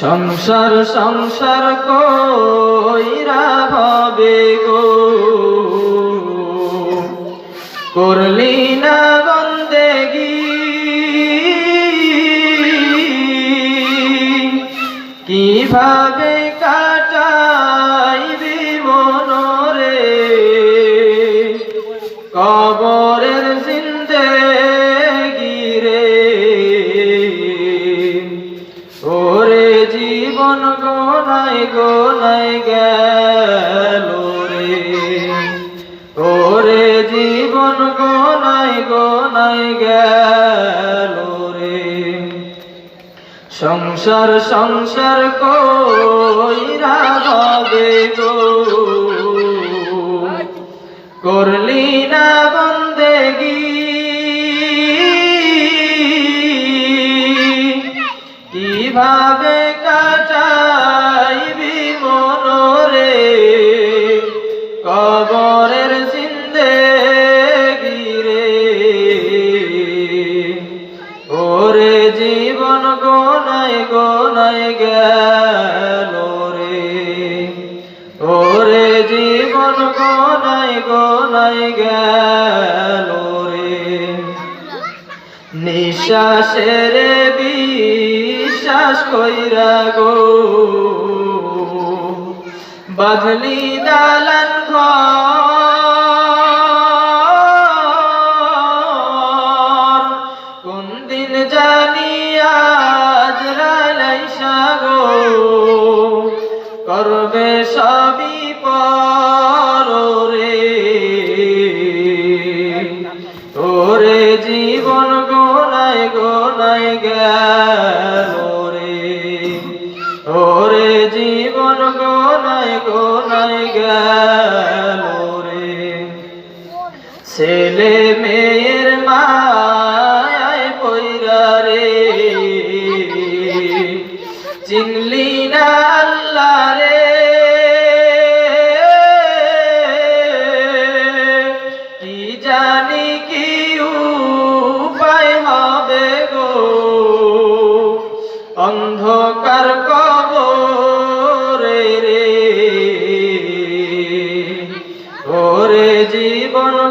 সংসার সংসার কইরা হবে গো। করলি না বন্দেগি। কীভাবে কাটাইবি মনরে? কবরের জিন্দেগি গোনাই গোনাই গেল রে। ওরে জীবন গোনাই গোনাই গেল রে। সংসার সংসার কইরা হবে গো। করলি না বন্দেগি। কীভাবে কবরের জিন্দেগি রে ওরে জীবন গোনাই গোনাই গেল রে। ওরে জীবন গোনাই গোনাই গেল রে। নিঃশ্বাসের বিশ্বাস কইরা গো। বাদলি দালান ঘর। কোন দিন জানি আজ করবে সবই পর রে ওরে জীবন গোনায় গোনায় গেল। জীবন গোনায় গোনায় গেল রে। ছেলে মায়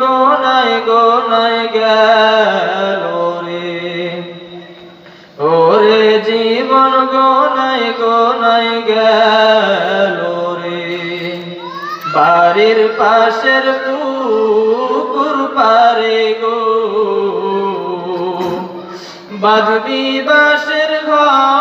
গোনায় গোনায় গেল রে। ওরে জীবন গোনায় গোনায় গেল রে। বাড়ির পাশের পুকুর পারে গো। বাসের ঘর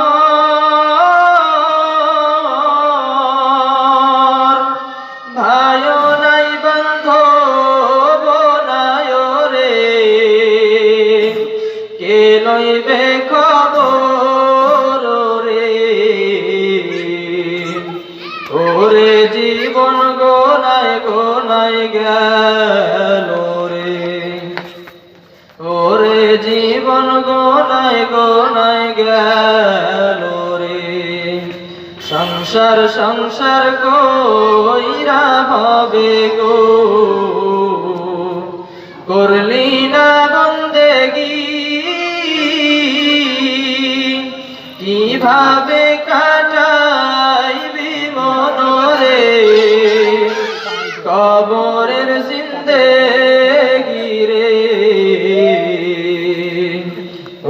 গোনায় গেল রে। ওরে জীবন গোনায় গোনায় গেল রে। সংসার সংসার কইরা হবে গো। করলি না বন্দেগি। কীভাবে কাটাইবি